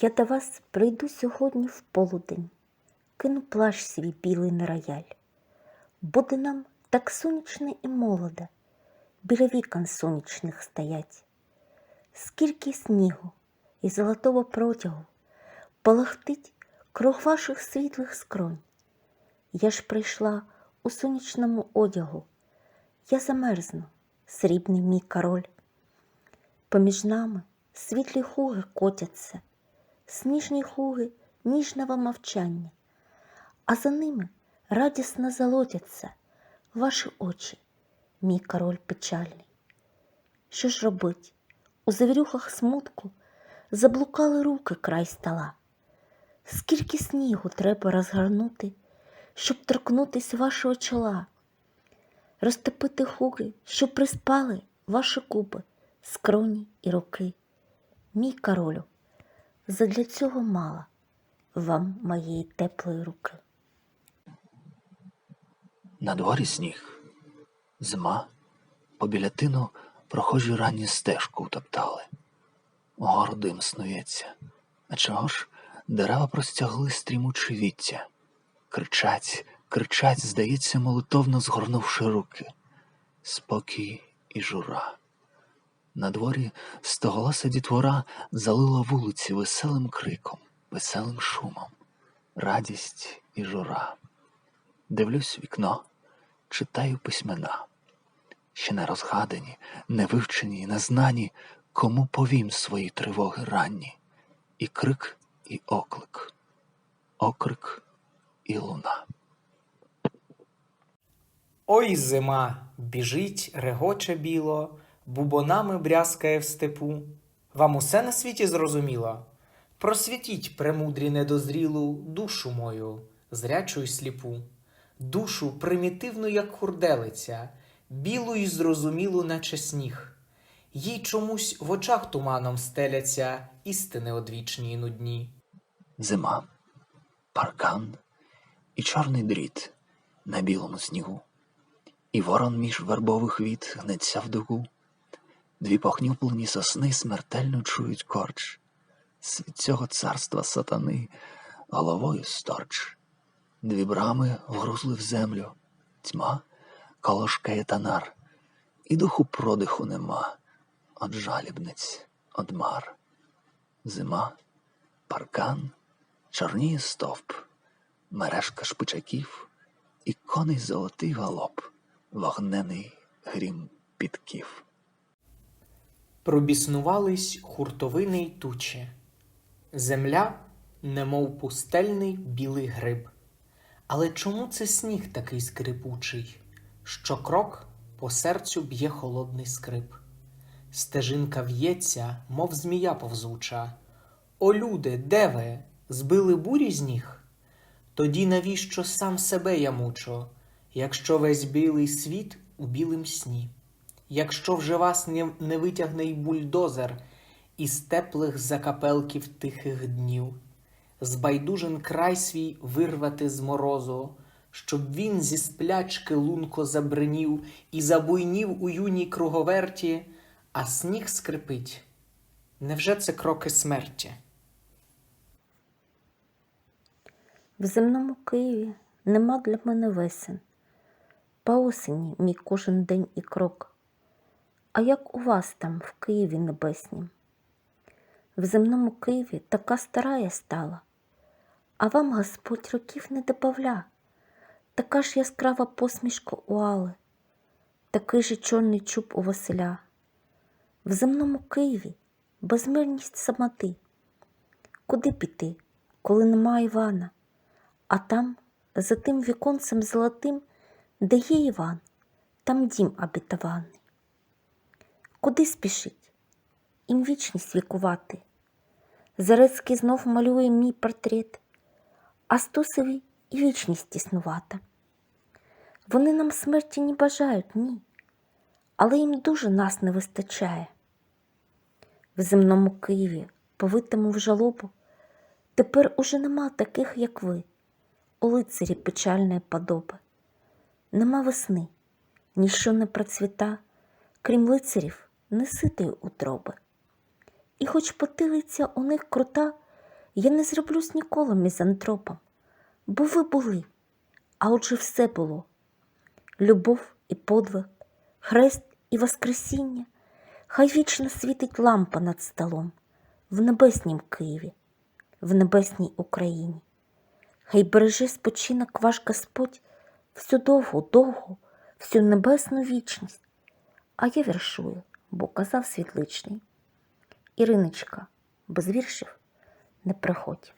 Я до вас прийду сьогодні в полудень, кину плащ свій білий на рояль. Буде нам так сонячно і молодо, біля вікон сонячних стоять. Скільки снігу і золотого протягу полахтить круг ваших світлих скронь. Я ж прийшла у сонячному одягу, я замерзну, срібний мій король. Поміж нами світлі хуги котяться, сніжні хуги ніжного мовчання, а за ними радісно золотяться ваші очі, мій король печальний. Що ж робить? У завірюхах смутку заблукали руки край стола. Скільки снігу треба розгорнути, щоб торкнутись вашого чола, розтопити хуги, щоб приспали ваші куби, скроні і руки. Мій королю, задля цього мало вам моєї теплої руки. На дворі сніг, зима, по білятину прохожі ранні стежку утоптали. Угору дим снується. А чого ж дерева простягли стрімучі віття? Кричать, кричать, здається, молитовно згорнувши руки. Спокій і жура. На дворі стоголоса дітвора залила вулиці веселим криком, веселим шумом, радість і жура. Дивлюсь вікно, читаю письмена. Ще не розгадані, не вивчені і незнані, кому повім свої тривоги ранні. І крик, і оклик, окрик і луна. Ой зима, біжить, регоче біло, бубонами брязкає в степу. Вам усе на світі зрозуміло? Просвітіть, премудрі недозрілу, душу мою, зрячу й сліпу, душу примітивну, як хурделиця, білу й зрозумілу, наче сніг. Їй чомусь в очах туманом стеляться істини одвічні й нудні. Зима, паркан і чорний дріт на білому снігу, і ворон між вербових віт гнеться в дугу. Дві похнюплені сосни смертельно чують корч. Світ цього царства сатани головою сторч. Дві брами вгрузли в землю, тьма колошкає танар, і духу продиху нема, от жалібниць, от мар. Зима, паркан, чорніє стовп, мережка шпичаків і коней золотий галоп, вогнений грім підків. Пробіснувались хуртовини й тучі. Земля, немов пустельний білий гриб. Але чому це сніг такий скрипучий, що крок по серцю б'є холодний скрип? Стежинка в'ється, мов змія повзуча. О, люди, де ви? Збили бурі з ніг? Тоді навіщо сам себе я мучу, якщо весь білий світ у білім сні? Якщо вже вас не, не витягне й бульдозер із теплих закапелків тихих днів, збайдужен край свій вирвати з морозу, щоб він зі сплячки лунко забринів і забуйнів у юній круговерті, а сніг скрипить. Невже це кроки смерті? В земному Києві нема для мене весен. По осені мій кожен день і крок. А як у вас там, в Києві небеснім? В земному Києві така стара я стала, а вам Господь років не добавля, така ж яскрава посмішка у Али, такий же чорний чуб у Василя. В земному Києві безмирність самоти. Куди піти, коли нема Івана? А там, за тим віконцем золотим, де є Іван, там дім обітований. Куди спішить? Їм вічність вікувати. Зарецький знов малює мій портрет, а Стусові і вічність існувати. Вони нам смерті не бажають, ні, але їм дуже нас не вистачає. В земному Києві, повитому в жалобу, тепер уже нема таких, як ви, у лицарі печальної подоби. Нема весни, ніщо не процвіта, крім лицарів, неситої утроби. І хоч потилиця у них крута, Я не зроблюсь ніколи мізантропом, бо ви були, а отже все було. Любов і подвиг, хрест і воскресіння, хай вічно світить лампа над столом в небеснім Києві, в небесній Україні. Хай береже спочинок ваш Господь всю довгу, довгу, всю небесну вічність. А я віршую, бо казав світличний. Іриночка, без віршів не приходь.